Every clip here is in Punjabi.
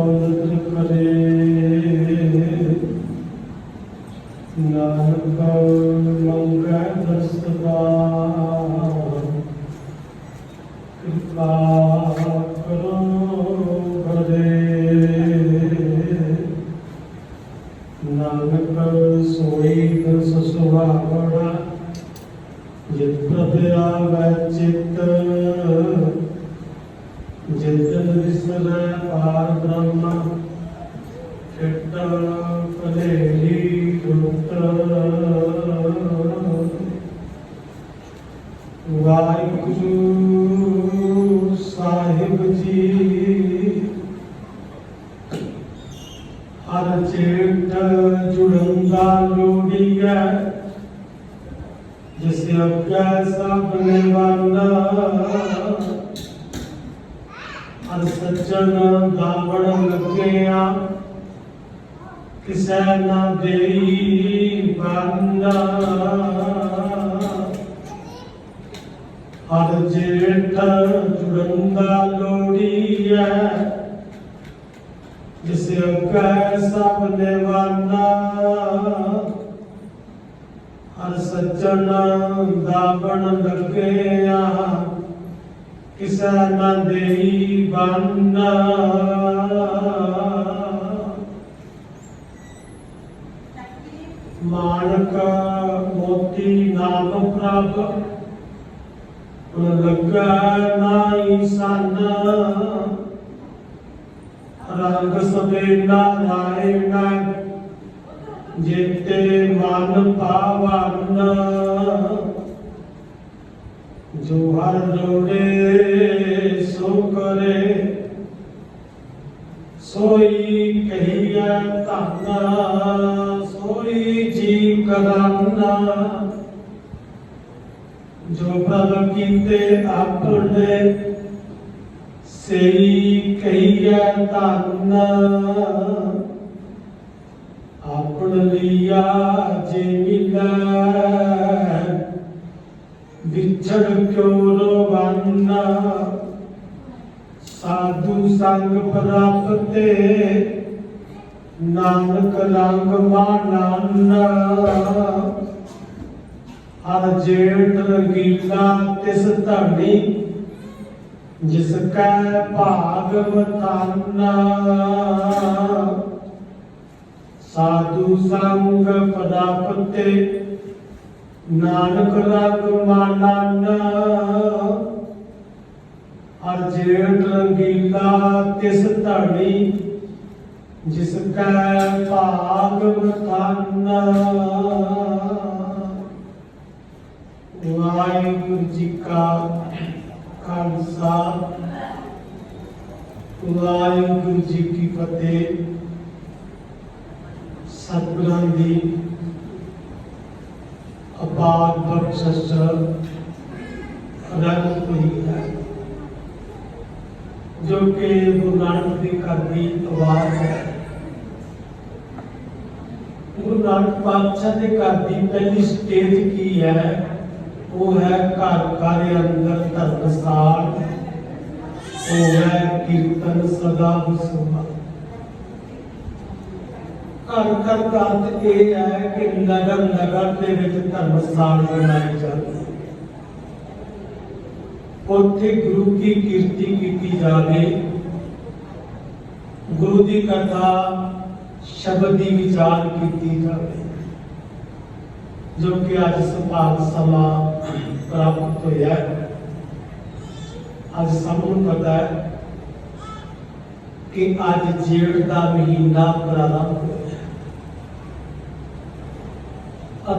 ਅੰਮ੍ਰਿਤ ਕਰੇ Sit the. ਕਿਸੈ ਨਾ ਦੇਈ ਬੰਦਾ। ਹਰ ਜੇਠ ਜੁੜੰਦਾ ਲੋੜੀਐ ਜਿਸ ਅਗੈ ਸਭ ਨਿਵਾਨਾ। ਹਰ ਸੱਜਣ ਦਾਵਣ ਲੱਗਿਆ, ਕਿਸੈ ਨਾ ਦੇਈ ਬੰਨਾ ਮਾਨਕ ਮੋਤੀ ਨਾਮ ਪ੍ਰਭ ਲੱਗਾ ਨਾਈ ਸਨ। ਰੰਗ ਸਵੇ ਨਾਰਾਇਣ ਜੇਤੇ ਮਨ ਪਾਵਨ। ਜੋ ਹਰ ਲੋੜੇ ਸੋ ਕਰੇ। ਸੋਈ ਕਹੀਆ ਧੰਨ, ਸੋਈ ਜੀ ਕਰਨਾ ਜੋ ਪ੍ਰਭ ਕੀਤੇ ਆਪਣੇ ਸਈ ਕਹੀਆ ਧੰਨ। ਆਪਣ ਲਿਆ ਜੇ ਮਿਲੈ, ਵਿਛੜ ਕਿਉ ਰਵੰਨਾ? ਸਾਧੂ ਸੰਗ ਪ੍ਰਾਪਤੇ, ਨਾਨਕ ਰੰਗ ਮਾਨਨ ਹਰ ਜੇਠ ਰੰਗੀਲਾ ਤਿਸ ਧਰਣੀ ਜਿਸ ਕੈ ਭਾਗ ਮਤਾਨਾ ਸਾਧੂ ਸੰਗ ਪ੍ਰਾਪਤੇ, ਨਾਨਕ ਰੰਗ ਮਾਨਨ ਹਰ ਜੇਠ ਰੰਗੀਲਾ ਤਿਸ ਧਰਣੀ, ਜਿਸ ਕੈ ਭਾਗ ਮਤਾਨਾ ਵਾਹਿਗੁਰੂ ਜੀ ਕਾ ਖਾਲਸਾ, ਵਾਹਿਗੁਰੂ ਜੀ ਕੀ ਫਤਿਹ। ਸਤਿਗੁਰਾਂ ਦੀ ਅਪਾਰ ਬਖਸ਼ਿਸ਼ ਰਹਿਮਤ ਹੋਈ ਹੈ। ਜੋ ਕਿ ਗੁਰੂ ਨਾਨਕ ਦੀ ਘਰ ਦੀ ਆਵਾਜ਼ ਹੈ ਗੁਰੂ ਨਾਨਕ ਪਾਤਸ਼ਾਹ ਦੇ ਘਰ ਦੀ ਪਹਿਲੀ ਸਟੇਜ ਕੀ ਹੈ ਉਹ ਹੈ ਘਰ ਘਰ ਅੰਦਰ ਧਰਮਸਾਲ ਉਹ ਹੈ ਕੀਰਤਨ ਸਦਾ ਵਸੂਮਾ ਘਰ ਘਰ ਦਾ ਅਰਥ ਇਹ ਹੈ ਕਿ ਨਗਰ ਨਗਰ ਦੇ ਵਿੱਚ ਧਰਮਸਾਲ ਬਣਾਈ ਜਾਂਦੀ ਹੈ ਉੱਥੇ ਗੁਰੂ ਕੀ ਕੀਰਤੀ ਕੀਤੀ ਜਾਵੇ। ਗੁਰੂ ਦੀ ਕਥਾ ਸ਼ਬਦ ਦੀ ਵਿਚਾਰ ਕੀਤੀ ਜਾਵੇ। ਜੋ ਕਿ ਅੱਜ ਸੁਭਾਗ ਸਮਾਂ ਪ੍ਰਾਪਤ ਹੋਇਆ ਹੈ। ਅੱਜ ਸਭ ਨੂੰ ਪਤਾ ਹੈ ਕਿ ਅੱਜ ਜੇੜ ਦਾ ਮਹੀਨਾ ਪ੍ਰਾਰੰਭ ਹੋਇਆ ਹੈ।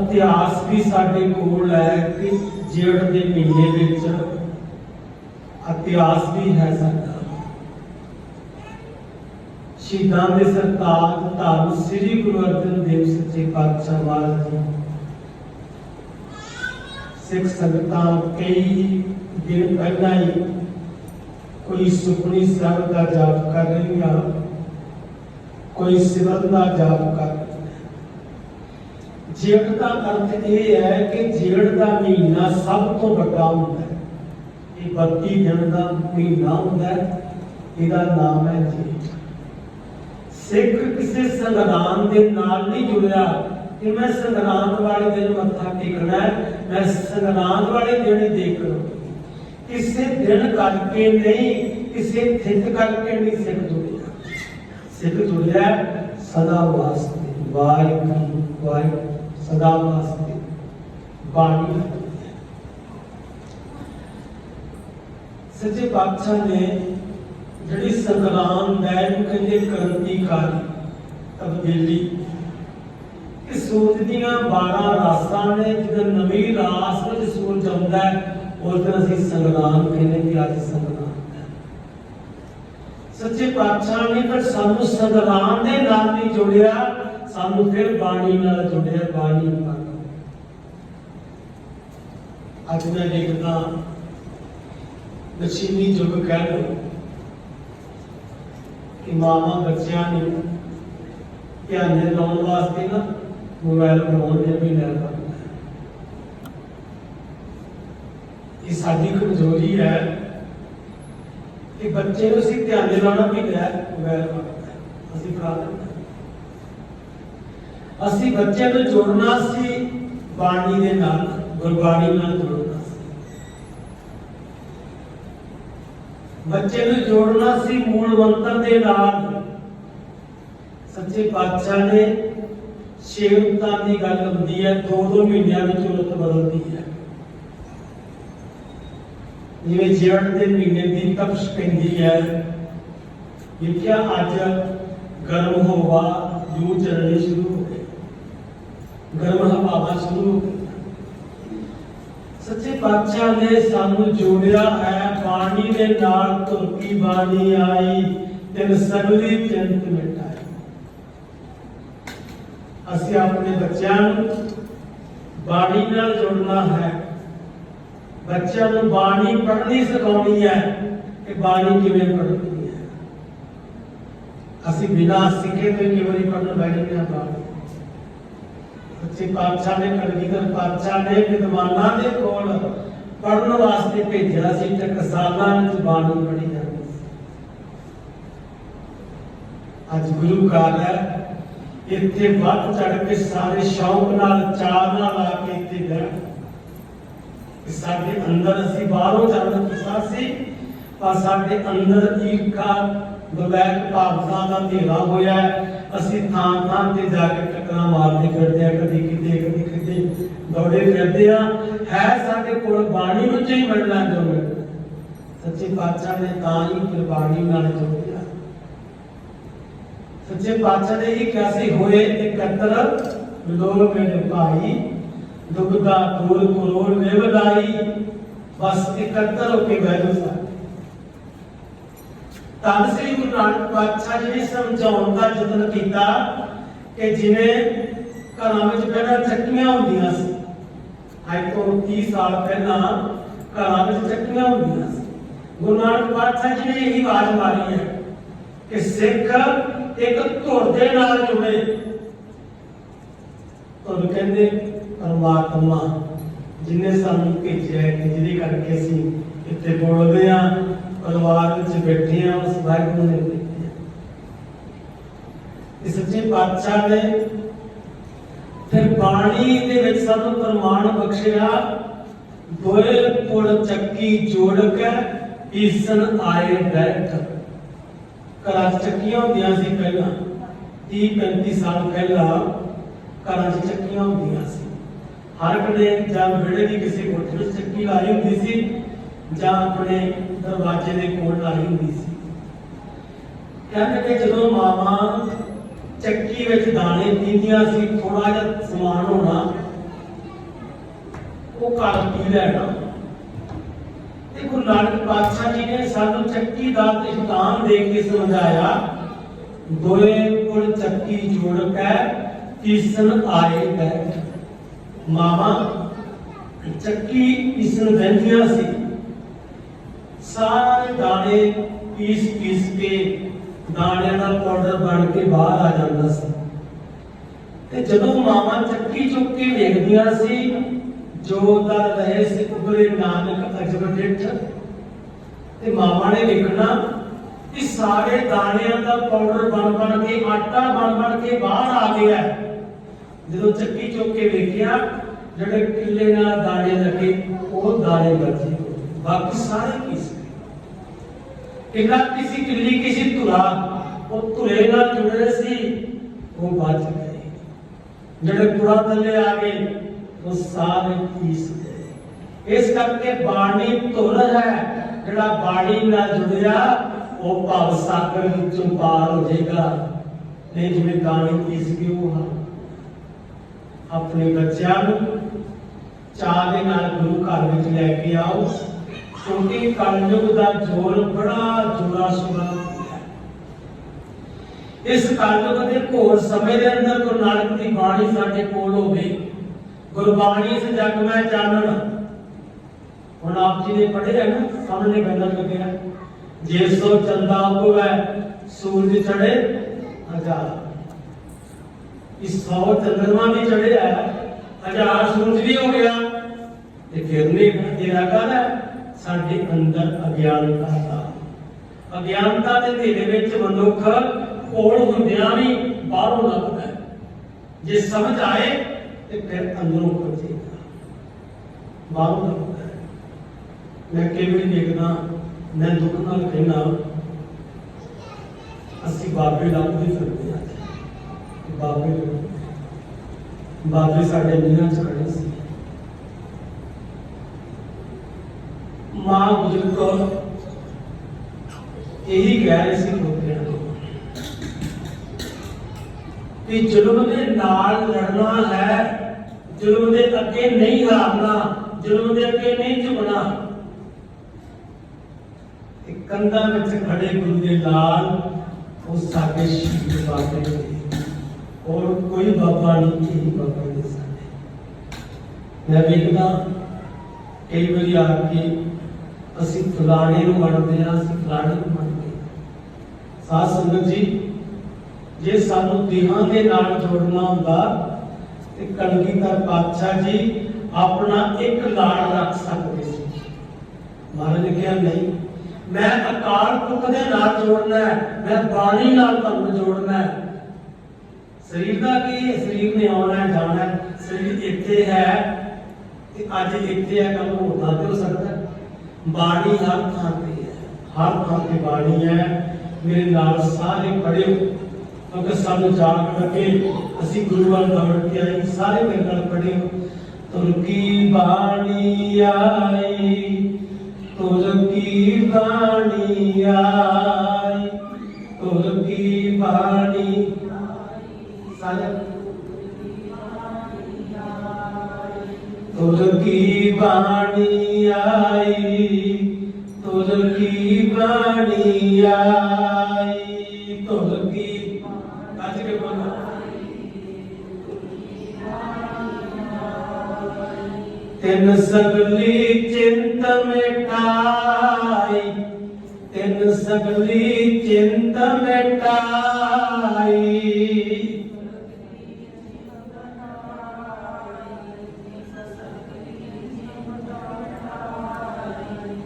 ਇਤਿਹਾਸ ਵੀ ਸਾਡੇ ਕੋਲ ਹੈ ਕਿ ਜੇੜ ਦੇ ਮਹੀਨੇ ਵਿੱਚ ਇਤਿਹਾਸ ਵੀ ਹੈ ਸਾਡਾ। ਸ਼ਹੀਦਾਂ ਦੇ ਸਰਤਾਜ ਧੰਨ ਸ੍ਰੀ ਗੁਰੂ ਅਰਜਨ ਦੇਵ ਸੱਚੇ ਪਾਤਸ਼ਾਹ ਮਹਾਰਾਜ ਜੀ। ਸਿੱਖ ਸੰਗਤਾਂ ਕਈ ਦਿਨ ਪਹਿਲਾਂ ਹੀ ਕੋਈ ਸੁਖਣੀ ਸਾਹਿਬ ਦਾ ਜਾਪ ਕਰ ਰਹੀਆਂ, ਕੋਈ ਸਿਮਰਨ ਦਾ ਜਾਪ ਕਰ ਰਹੀਆਂ। ਦਾ ਅਰਥ ਇਹ ਹੈ ਕਿ ਜੇਠ ਦਾ ਮਹੀਨਾ ਸਭ ਤੋਂ ਵੱਡਾ ਹੁੰਦਾ ਇਹ 32 ਦਿਨ ਦਾ ਮਹੀਨਾ ਹੁੰਦਾ ਇਹਦਾ ਨਾਮ ਹੈ ਜੇਠ ਸਿੱਖ ਕਿਸੇ ਸੰਗਰਾਮ ਦੇ ਨਾਲ ਨਹੀਂ ਜੁੜਿਆ ਕਿ ਮੈਂ ਸੰਗਰਾਮ ਵਾਲੇ ਦਿਨ ਮੱਥਾ ਟੇਕਣਾ ਮੈਂ ਸੰਗਰਾਮ ਵਾਲੇ ਦਿਨ ਹੀ ਦੇਖਣਾ। ਕਿਸੇ ਦਿਨ ਕਰਕੇ ਨਹੀਂ, ਕਿਸੇ ਥਿਤ ਕਰਕੇ ਨਹੀਂ ਸਿੱਖ ਜੁੜਿਆ। ਸਿੱਖ ਜੁੜਿਆ ਸਦਾ ਵਾਸਤੇ, ਵਾਹਿਗੁਰੂ ਵਾਹਿਗੁਰੂ, ਸਦਾ ਵਾਸਤੇ। ਬਾਣੀ ਨਾਲ ਜੁੜਿਆ। ਸੱਚੇ ਪਾਤਸ਼ਾਹ ਨੇ ਜਿਹੜੀ ਸੰਗਰਾਮ ਹੈ ਨੂੰ ਕਹਿੰਦੇ ਕ੍ਰਾਂਤੀਕਾਰੀ ਤਬਦੀਲੀ ਕਿ ਸੂਰਜ ਦੀਆਂ 12 ਰਾਸਾਂ ਨੇ, ਜਦੋਂ ਨਵੀਂ ਰਾਸ ਵਿੱਚ ਸੂਰਜ ਆਉਂਦਾ ਹੈ, ਉਸ ਦਿਨ ਅਸੀਂ ਸੰਗਰਾਮ ਕਹਿੰਦੇ ਕਿ ਅੱਜ ਸੰਗਰਾਮ ਸੱਚੇ ਪਾਤਸ਼ਾਹ ਨੇ ਫਿਰ ਸਾਨੂੰ ਸੰਗਰਾਮ ਦੇ ਨਾਲ ਨਹੀਂ ਜੋੜਿਆ, ਸਾਨੂੰ ਫਿਰ ਬਾਣੀ ਨਾਲ ਜੋੜਿਆ, ਬਾਣੀ ਨਾਲ। ਅੱਜ ਮੈਂ ਦੇਖਦਾ ਮਸ਼ੀਨੀ ਯੁੱਗ ਕਹਿ ਲਓ ਕਿ ਮਾਵਾਂ ਬੱਚਿਆਂ ਨੂੰ ਧਿਆਨ ਲਾਉਣ ਵਾਸਤੇ ਨਾ ਮੋਬਾਈਲ ਬਣਾਉਣ ਦੇ ਵੀ ਲੈ ਇਹ ਸਾਡੀ ਕਮਜ਼ੋਰੀ ਹੈ ਕਿ ਬੱਚੇ ਨੂੰ ਅਸੀਂ ਧਿਆਨ ਦੇ ਲਾਉਣਾ ਵੀ ਲੈ ਮੋਬਾਈਲ ਅਸੀਂ ਫੜਾ ਅਸੀਂ ਬੱਚਿਆਂ ਨੂੰ ਜੋੜਨਾ ਸੀ ਬਾਣੀ ਦੇ ਨਾਲ, ਗੁਰਬਾਣੀ ਨਾਲ ਜੋੜਨਾ ਸੀ ਬੱਚੇ ਨੂੰ ਜੋੜਨਾ ਸੀ ਮੂਲ ਮੰਤਰ ਦੇ ਨਾਲ। ਸੱਚੇ ਪਾਤਸ਼ਾਹ ਨੇ ਸ਼ੇਵਤਾਂ ਦੀ ਗੱਲ ਹੁੰਦੀ ਹੈ ਦੋ ਦੋ ਮਹੀਨਿਆਂ ਵਿੱਚ ਰੁੱਤ ਬਦਲਦੀ ਹੈ। ਜਿਵੇਂ ਜੇਠ ਦੇ ਮਹੀਨੇ ਦੀ ਤਪਸ਼ ਪੈਂਦੀ ਹੈ, ਲਿਖਿਆ ਅੱਜ, ਗਰਮ ਹਵਾ ਲੂ ਚੱਲਣੀ ਸ਼ੁਰੂ ਹੋ ਗਈ। ਗਰਮ ਹਵਾਵਾਂ ਸ਼ੁਰੂ ਹੋ ਗਈ ਸੱਚੇ ਪਾਤਸ਼ਾਹ ਨੇ ਸਾਨੂੰ ਜੋੜਿਆ ਹੈ ਬਾਣੀ ਦੇ ਨਾਲ ਤੁਰਕੀ ਬਾਣੀ ਆਈ, ਤਿਨ ਸਗਲੀ ਚਿੰਤ ਮਿਟਾਈ ਅਸੀਂ ਆਪਣੇ ਬੱਚਿਆਂ ਨੂੰ ਬਾਣੀ ਨਾਲ ਜੋੜਨਾ ਹੈ। ਬੱਚਿਆਂ ਨੂੰ ਬਾਣੀ ਪੜ੍ਹਨੀ ਸਿਖਾਉਣੀ ਹੈ ਕਿ ਬਾਣੀ ਕਿਵੇਂ ਪੜ੍ਹਨੀ ਹੈ। ਅਸੀਂ ਬਿਨਾਂ ਸਿੱਖੇ ਤੋਂ ਕਿਵੇਂ ਨਹੀਂ ਪੜ੍ਹਨ ਬੈਠੇ ਹਾਂ ਬਾਣੀ ਸੱਚੇ ਪਾਤਸ਼ਾਹ ਨੇ ਕਲਗੀਧਰ ਪਾਤਸ਼ਾਹ ਨੇ ਵਿਦਵਾਨਾਂ ਦੇ ਕੋਲ ਪੜਨ ਵਾਸਤੇ ਭੇਜਿਆ ਸੀ ਟਕਸਾਲਾਂ ਵਿੱਚ ਬਾਣੀ ਪੜ੍ਹੀ ਜਾਂਦੀ ਸੀ। ਅੱਜ ਗੁਰੂ ਘਰ ਹੈ, ਇੱਥੇ ਵੱਧ ਚੜ ਕੇ ਸਾਰੇ ਸ਼ੌਕ ਨਾਲ, ਚਾਅ ਨਾਲ ਆ ਕੇ ਇੱਥੇ ਬੈਠ ਕਿ ਸਾਡੇ ਅੰਦਰ ਅਸੀਂ ਬਾਹਰੋਂ ਜਨਮ ਕੀਤਾ ਸੀ, ਪਰ ਸਾਡੇ ਅੰਦਰ ਈਰਖਾ ਵਿਵੇਕ ਭਾਵਨਾ ਦਾ ਹਨੇਰਾ ਹੋਇਆ ਅਸੀਂ ਥਾਂ ਥਾਂ ਤੇ ਜਾ ਕੇ ਟੱਕਰਾਂ ਮਾਰਦੇ ਫਿਰਦੇ ਆ, ਕਦੀ ਕਿਤੇ ਕਦੀ ਕਿਤੇ ਦੌੜੇ ਫਿਰਦੇ ਆ। ਹੈ ਸਾਡੇ ਕੋਲ ਬਾਣੀ ਨੂੰ ਹੀ ਮਿਲਣਾ ਜੋ ਸੱਚੇ ਪਾਤਸ਼ਾਹ ਨੇ ਤਾਂ ਹੀ ਫਿਰ ਨਾਲ ਜੋੜਿਆ। ਸੱਚੇ ਪਾਤਸ਼ਾਹ ਨੇ ਇਹ ਕਿਹਾ ਸੀ, ਹੋਏ ਇਕੱਤਰ ਲੋਕ ਮੇਰੇ ਭਾਈ, ਦੁੱਖ ਦੂਰ ਕਰੋੜ ਨੇ ਵਧਾਈ ਬਸ ਇਕੱਤਰ ਹੋ ਕੇ ਬਹਿ ਜਾਓ ਤਾਂ ਸ੍ਰੀ ਗੁਰੂ ਨਾਨਕ ਪਾਤਸ਼ਾਹ ਜੀ ਨੇ ਸਮਝਾਉਣ ਦਾ ਯਤਨ ਕੀਤਾ ਕਿ ਜਿਵੇਂ ਘਰਾਂ ਵਿੱਚ ਪਹਿਲਾਂ ਚੱਕੀਆਂ ਹੁੰਦੀਆਂ ਸੀ ਅੱਜ ਤੋਂ 30 ਸਾਲ ਪਹਿਲਾਂ ਘਰਾਂ ਵਿੱਚ ਚੱਕੀਆਂ ਹੁੰਦੀਆਂ ਸੀ। ਗੁਰੂ ਨਾਨਕ ਪਾਤਸ਼ਾਹ ਜੀ ਨੇ ਇਹੀ ਆਵਾਜ਼ ਮਾਰੀ ਹੈ ਕਿ ਸਿੱਖ ਇੱਕ ਧੁਰ ਦੇ ਨਾਲ ਜੁੜੇ। ਤੁਹਾਨੂੰ ਕਹਿੰਦੇ ਪਰਮਾਤਮਾ ਜਿਨੇ ਸਾਨੂੰ ਭੇਜਿਆ ਕਿ ਜਿਹਦੇ ਕਰਕੇ ਅਸੀਂ ਇੱਥੇ ਬੋਲਦੇ ਆ ਪਰਿਵਾਰ ਵਿੱਚ ਬੈਠੇ ਆ ਉਸ ਵਾਹਿਗੁਰੂ ਨੇ ਭੇਜਿਆ ਇਸ ਸੱਚੇ ਪਾਤਸ਼ਾਹ ਨੇ ਫਿਰ ਬਾਣੀ ਦੇ ਵਿੱਚ ਸਾਨੂੰ ਪ੍ਰਮਾਣ ਬਖਸ਼ਿਆ ਦੋਏ ਪੁੜ ਚੱਕੀ ਜੋੜ ਕੇ ਈਸਨ ਆਏ ਬੈਠ। ਘਰਾਂ 'ਚ ਚੱਕੀਆਂ ਹੁੰਦੀਆਂ ਸੀ ਪਹਿਲਾਂ 30 35 ਸਾਲ ਪਹਿਲਾਂ ਘਰਾਂ 'ਚ ਚੱਕੀਆਂ ਹੁੰਦੀਆਂ ਸੀ। ਹਰ ਕਦੇ ਜਾਂ ਵਿਹੜੇ ਦੀ ਕਿਸੇ ਕੋਠੇ ਵਿੱਚ ਚੱਕੀ ਲਾਈ ਹੁੰਦੀ ਸੀ ਜਾਂ ਆਪਣੇ ਦਰਵਾਜ਼ੇ ਦੇ ਕੋਲ ਲਾਈ ਹੁੰਦੀ ਸੀ। ਕਹਿੰਦੇ ਕਿ ਜਦੋਂ ਮਾਵਾਂ ਚੱਕੀ ਵਿੱਚ ਦਾਣੇ ਪੀਂਦੀਆਂ ਸੀ ਥੋੜਾ ਜਿਹਾ ਸਮਾਨ ਹੋਣਾ, ਉਹ ਘਰ ਪੀ ਲੈਣਾ। ਤੇ ਗੁਰੂ ਨਾਨਕ ਪਾਤਸ਼ਾਹ ਜੀ ਨੇ ਸਾਨੂੰ ਚੱਕੀ ਦਾ ਦ੍ਰਿਸ਼ਟਾਂਤ ਦੇ ਕੇ ਸਮਝਾਇਆ, ਦੋਏ ਪੁਰ ਚੱਕੀ ਜੋੜ ਕੇ ਕੀਸਨ ਆਏ ਬੈਠ ਮਾਮਾ ਚੱਕੀ ਇਸਨ ਬੈਠੀਆਂ ਸੀ। ਸਾਰੇ ਦਾਣੇ ਪੀਸ ਪੀਸ ਕੇ ਦਾਣਿਆਂ ਦਾ ਪਾਊਡਰ ਬਣ ਕੇ ਬਾਹਰ ਆ ਜਾਂਦਾ ਸੀ। ਤੇ ਜਦੋਂ ਮਾਮਾ ਚੱਕੀ ਚੁੱਕ ਕੇ ਵੇਖਦੀਆਂ ਸੀ, ਜੋ ਦਾ ਰਹੇ ਸੀ ਉਬਰੇ ਨਾਨਕ ਅਜਬ ਡਿਠ। ਤੇ ਮਾਮਾ ਨੇ ਵੇਖਣਾ ਕਿ ਸਾਰੇ ਦਾਣਿਆਂ ਦਾ ਪਾਊਡਰ ਬਣ ਬਣ ਕੇ, ਆਟਾ ਬਣ ਬਣ ਕੇ ਬਾਹਰ ਆ ਗਿਆ। ਹੈ। ਜਦੋਂ ਚੱਕੀ ਚੁੱਕ ਕੇ ਵੇਖਿਆ, ਜਿਹੜੇ ਕਿੱਲੇ ਨਾਲ ਦਾਣੇ ਲੱਗੇ, ਉਹ ਦਾਣੇ ਬਚੇ। ਬਾਕੀ ਸਾਰੇ ਕਿਸ ਕਿੰਨਾ ਕਿਸੇ ਕਿੱਲੀ ਕਿਸੇ ਧੁਰਾ ਉਹ ਧੁਰੇ ਨਾਲ ਜੁੜੇ ਸੀ ਉਹ ਬਚ ਗਏ ਜਿਹੜੇ ਪੁਰਾ ਥੱਲੇ ਆ ਗਏ ਉਹ ਸਾਰੇ ਪੀਸ ਗਏ ਇਸ ਕਰਕੇ ਬਾਣੀ ਧੁਰ ਹੈ ਜਿਹੜਾ ਬਾਣੀ ਨਾਲ ਜੁੜਿਆ ਉਹ ਭਵ ਸਾਗਰ ਵਿੱਚੋਂ ਪਾਰ ਹੋ ਜਾਏਗਾ ਨਹੀਂ ਜਿਵੇਂ ਦਾਣੇ ਪੀਸ ਗਏ ਉਹ ਹਨ ਆਪਣੇ ਬੱਚਿਆਂ ਨੂੰ ਚਾਹ ਦੇ ਨਾਲ ਗੁਰੂ ਘਰ ਵਿੱਚ ਲੈ ਕੇ ਆਓ ਕਿਉਂਕਿ ਕਲਯੁਗ ਦਾ ਜੋਰ ਬੜਾ ਜੋਰਾ ਸ਼ੋਰਾ ਇਸ ਕਲਯੁਗ ਦੇ ਘੋਰ ਸਮੇਂ ਦੇ ਅੰਦਰ ਗੁਰੂ ਨਾਨਕ ਦੀ ਬਾਣੀ ਸਾਡੇ ਕੋਲ ਹੋਵੇ, ਗੁਰਬਾਣੀ ਇਸ ਜਗ ਮੈਂ ਚਾਨਣ। ਹੁਣ ਆਪ ਜੀ ਨੇ ਪੜ੍ਹਿਆ ਨਾ, ਸਾਹਮਣੇ ਬੰਦਨ ਲੱਗਿਆ। ਜੇ ਸੋ ਚੰਦਾ ਉਗਵੈ ਸੂਰਜ ਚੜੇ ਹਜ਼ਾਰ। ਇਸ ਸੌ ਚੰਦਰਮਾ ਵੀ ਚੜਿਆ ਹਜ਼ਾਰ ਸੂਰਜ ਵੀ ਹੋ ਗਿਆ, ਤੇ ਫਿਰ ਨਹੀਂ ਤੇਰਾ ਕਾਹਦਾ ਸਾਡੇ ਅੰਦਰ ਅਗਿਆਨਤਾ ਦਾ। ਅਗਿਆਨਤਾ ਦੇ ਧੀਰੇ ਵਿੱਚ ਮਨੁੱਖ ਕੋਲ ਹੁੰਦਿਆਂ ਵੀ ਬਾਹਰੋਂ ਲੱਭਦਾ ਹੈ। ਜੇ ਸਮਝ ਆਏ ਤੇ ਫਿਰ ਅੰਦਰੋਂ ਖੋਜੇਗਾ ਬਾਹਰੋਂ ਲੱਭਦਾ ਹੈ। ਮੈਂ ਕਿਵੇਂ ਦੇਖਦਾ, ਮੈਂ ਦੁੱਖ ਨਾਲ ਕਹਿਣਾ ਅਸੀਂ ਬਾਬੇ ਲੱਭਦੇ ਫਿਰਦੇ ਹਾਂ। ਬਾਬੇ ਬਾਬੇ ਸਾਡੇ ਨੀਹਾਂ ਚ ਖੜੇ ਸੀ। ਮਾਂ ਗੁਜਰ ਕੌਰ ਇਹੀ ਕਹਿ ਰਹੀ ਸੀ ਲੋਕਾਂ ਨੂੰ ਕਿ ਜ਼ੁਲਮ ਦੇ ਨਾਲ ਲੜਨਾ ਹੈ ਜ਼ੁਲਮ ਦੇ ਅੱਗੇ ਨਹੀਂ ਹਾਰਨਾ ਜ਼ੁਲਮ ਦੇ ਅੱਗੇ ਨਹੀਂ ਝੁਕਣਾ ਤੇ ਕੰਧਾਂ ਵਿੱਚ ਖੜੇ ਗੁਰੂ ਦੇ ਨਾਲ ਉਹ ਸਾਡੇ ਸ਼ਹੀਦ ਬਾਬੇ ਨੇ ਔਰ ਕੋਈ ਬਾਬਾ ਨਹੀਂ ਕਿ ਬਾਬਾ ਦੇ ਸਾਡੇ ਮੈਂ ਵੇਖਦਾ ਕਈ ਵਾਰੀ ਆ ਕੇ ਅਸੀਂ ਫਲਾਣੇ ਨੂੰ ਮੰਨਦੇ ਹਾਂ, ਅਸੀਂ ਫਲਾਣੇ ਨੂੰ ਮੰਨਦੇ ਹਾਂ। ਸਾਧ ਸੰਗਤ ਜੀ, ਜੇ ਸਾਨੂੰ ਦੇਹਾਂ ਦੇ ਨਾਲ ਜੋੜਨਾ ਹੁੰਦਾ, ਤੇ ਕਲਗੀਧਰ ਪਾਤਸ਼ਾਹ ਜੀ ਆਪਣਾ ਇੱਕ ਲਾੜ ਰੱਖ ਸਕਦੇ ਸੀ। ਮਹਾਰਾਜ ਨੇ ਕਿਹਾ, ਨਹੀਂ, ਮੈਂ ਅਕਾਲ ਪੁਰਖ ਦੇ ਨਾਲ ਜੋੜਨਾ ਹੈ, ਮੈਂ ਬਾਣੀ ਨਾਲ ਤੁਹਾਨੂੰ ਜੋੜਨਾ ਹੈ। ਸਰੀਰ ਦਾ ਕੀ ਸਰੀਰ ਨੇ ਆਉਣਾ ਜਾਣਾ ਸਰੀਰ ਇੱਥੇ ਹੈ ਤੇ ਅੱਜ ਇੱਥੇ ਹੈ ਕੱਲ ਹੋਰ ਥਾਂ ਹੋ ਸਕਦਾ ਬਾਣੀ ਹਰ ਥਾਂ ਤੇ ਹੈ। ਹਰ ਥਾਂ ਤੇ ਬਾਣੀ ਹੈ। ਮੇਰੇ ਨਾਲ ਸਾਰੇ ਪੜਿਓ ਕਿਉਂਕਿ ਸਾਨੂੰ ਜਾਗ ਲੱਗੇ, ਅਸੀਂ ਗੁਰੂ ਵੱਲ ਦੌੜ ਕੇ ਆਏ, ਸਾਰੇ ਮੇਰੇ ਨਾਲ ਪੜਿਓ ਤੁਰ ਕੀ ਬਾਣੀ ਆਈ? ਤੁਰ ਕੀ ਬਾਣੀ ਆਈ? ਤੁਰ ਕੀ ਬਾਣੀ ਸਾਰੇ ਤੁਰ ਕੀ ਬਾਣੀ ਆਈ? ਤੁਰ ਕੀ ਬਾਣੀ ਆਈ? ਤੁਰ ਕੀ ਕੱਜ ਕੇ ਬੋਲੋ ਤਿੰਨ ਸਗਲੀ ਚਿੰਤ ਮਿਟਾਈ। ਤਿੰਨ ਸਗਲੀ ਚਿੰਤ ਮਿਟਾਈ।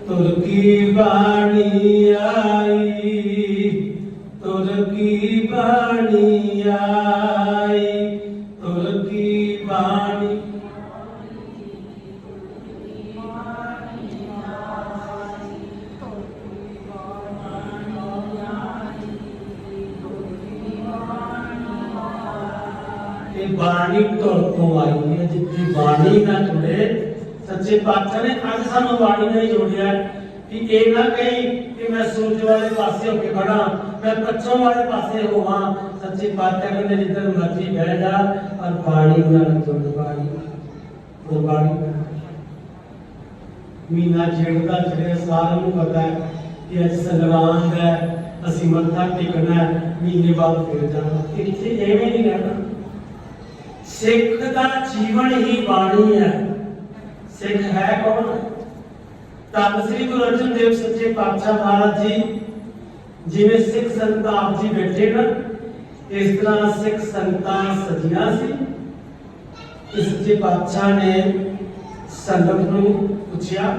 ਤੁਰ ਕੀ ਬਾਣੀ ਆਈ ਤੁਰ ਕੀ ਬਾਣੀ ਆਈ ਤੁਰ ਕੀ ਬਾਣੀ ਇਹ ਬਾਣੀ ਤੁਰ ਤੋਂ ਆਈ ਹੈ ਜਿੱਥੇ ਬਾਣੀ ਨਾਲ ਜੁੜੇ ਸੱਚੇ ਪਾਤਸ਼ਾਹ ਨੇ ਅੱਜ ਸਾਨੂੰ ਬਾਣੀ ਨਾਲ ਜੋੜਿਆ ਕਿ ਇਹ ਨਾ ਕਹੀਂ ਕਿ ਮੈਂ ਸੂਰਜ ਵਾਲੇ ਪਾਸੇ ਹੋ ਕੇ ਖੜਾ ਮੈਂ ਪੱਛਮ ਵਾਲੇ ਪਾਸੇ ਹੋਵਾਂ। ਸੱਚੇ ਪਾਤਸ਼ਾਹ ਕਹਿੰਦੇ, ਜਿੱਧਰ ਮਰਜ਼ੀ ਬਹਿ ਜਾ, ਪਰ ਬਾਣੀ ਨਾਲ ਜੁੜ ਬਾਣੀ ਉਹ ਬਾਣੀ ਮੀਨਾ ਜਿਹੜਾ ਜਿਹੜੇ ਸਾਰਿਆਂ ਨੂੰ ਪਤਾ ਹੈ ਕਿ ਅੱਜ ਸੰਗਰਾਂਦ ਹੈ, ਅਸੀਂ ਮੱਥਾ ਟੇਕਣਾ ਮਹੀਨੇ ਬਾਅਦ ਫਿਰ ਜਾਣਾ। ਇੱਥੇ ਐਵੇਂ ਨਹੀਂ ਰਹਿਣਾ। ਸਿੱਖ ਦਾ ਜੀਵਨ ਹੀ ਬਾਣੀ ਹੈ। ਸਿੱਖ ਹੈ ਕੌਣ? ਤਾਂ ਸ੍ਰੀ ਗੁਰੂ ਅਰਜਨ ਦੇਵ ਸੱਚੇ ਪਾਤਸ਼ਾਹ ਮਹਾਰਾਜ ਜੀ, ਜਿਵੇਂ ਸਿੱਖ ਸੰਗਤਾਂ ਆਪ ਜੀ ਬੈਠੇ ਨਾ, ਇਸ ਤਰ੍ਹਾਂ ਸਿੱਖ ਸੰਗਤਾਂ ਸਜੀਆਂ ਸੀ। ਕਿ ਸੱਚੇ ਪਾਤਸ਼ਾਹ ਨੇ ਸੰਗਤ ਨੂੰ ਪੁੱਛਿਆ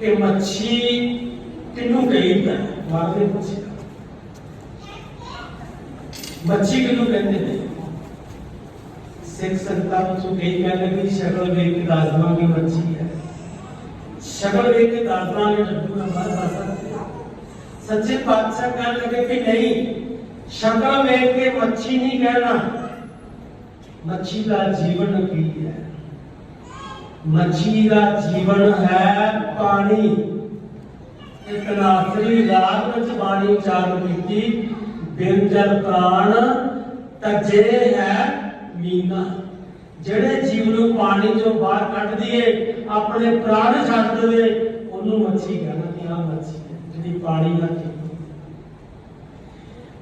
ਕਿ ਮੱਛੀ ਕਿੰਨੂੰ ਕਹੀਦਾ ਮਾਰਦੇ ਪੁੱਛਿਆ। ਮੱਛੀ ਕਿਹਨੂੰ ਕਹਿੰਦੇ ਨੇ? ਸਿੱਖ ਸੰਤਾਂ ਨੂੰ ਕਈ ਕਹਿੰਦੇ ਵੀ ਸ਼ਕਲ ਵੇਖ ਕੇ ਦੱਸ ਦਵਾਂਗੇ ਮੱਛੀ ਹੈ। ਸ਼ਕਲ ਵੇਖ ਕੇ ਦੱਸ ਦਵਾਂਗੇ ਡੱਡੂ ਨਾ ਬਾਹਰ ਦੱਸ ਸਕਦੇ ਸੱਚੇ ਪਾਤਸ਼ਾਹ ਕਹਿਣ ਲੱਗੇ ਕਿ ਨਹੀਂ ਸ਼ਕਲ ਵੇਖ ਕੇ ਮੱਛੀ ਨਹੀਂ ਕਹਿਣਾ। ਮੱਛੀ ਦਾ ਜੀਵਨ ਕੀ ਹੈ? ਮੱਛੀ ਦਾ ਜੀਵਨ ਹੈ ਪਾਣੀ। ਇੱਕ ਨਾਸਰੀ ਰਾਗ ਵਿੱਚ ਬਾਣੀ ਉਚਾਰਨ ਕੀਤੀ, ਬਿਨ ਜਲ ਪ੍ਰਾਣ ਤਜੇ ਹੈ ਮੀਨਾ ਜਿਹੜੇ ਜੀਵ ਨੂੰ ਪਾਣੀ ਚੋਂ ਬਾਹਰ ਕੱਢ ਦਈਏ, ਆਪਣੇ ਪ੍ਰਾਣ ਛੱਡ ਦੇਵੇ ਉਹਨੂੰ ਮੱਛੀ ਕਹਿੰਦਾ ਕਿ ਆ, ਮੱਛੀ, ਜਿਹੜੀ ਪਾਣੀ ਨਾਲ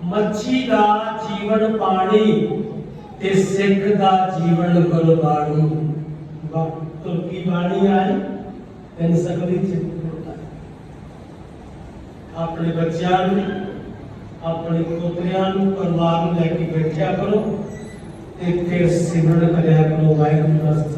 ਮੱਛੀ ਦਾ ਜੀਵਨ ਪਾਣੀ ਤੇ ਸਿੱਖ ਦਾ ਜੀਵਨ ਗੁਰਬਾਣੀ। ਵਾ ਤੁਰਕੀ ਬਾਣੀ ਆਈ ਤੈਨ ਸਕਦੀ ਚਿੰਤਾ ਆਪਣੇ ਬੱਚਿਆਂ ਨੂੰ, ਆਪਣੇ ਪੋਤਰਿਆਂ ਨੂੰ, ਪਰਿਵਾਰ ਨੂੰ ਲੈ ਕੇ ਬੈਠਿਆ ਕਰੋ। ਤੇ ਫਿਰ ਸਿਮਰਨ ਕਰਿਆ ਕਰੋ ਵਾਹਿਗੁਰੂ ਦਾ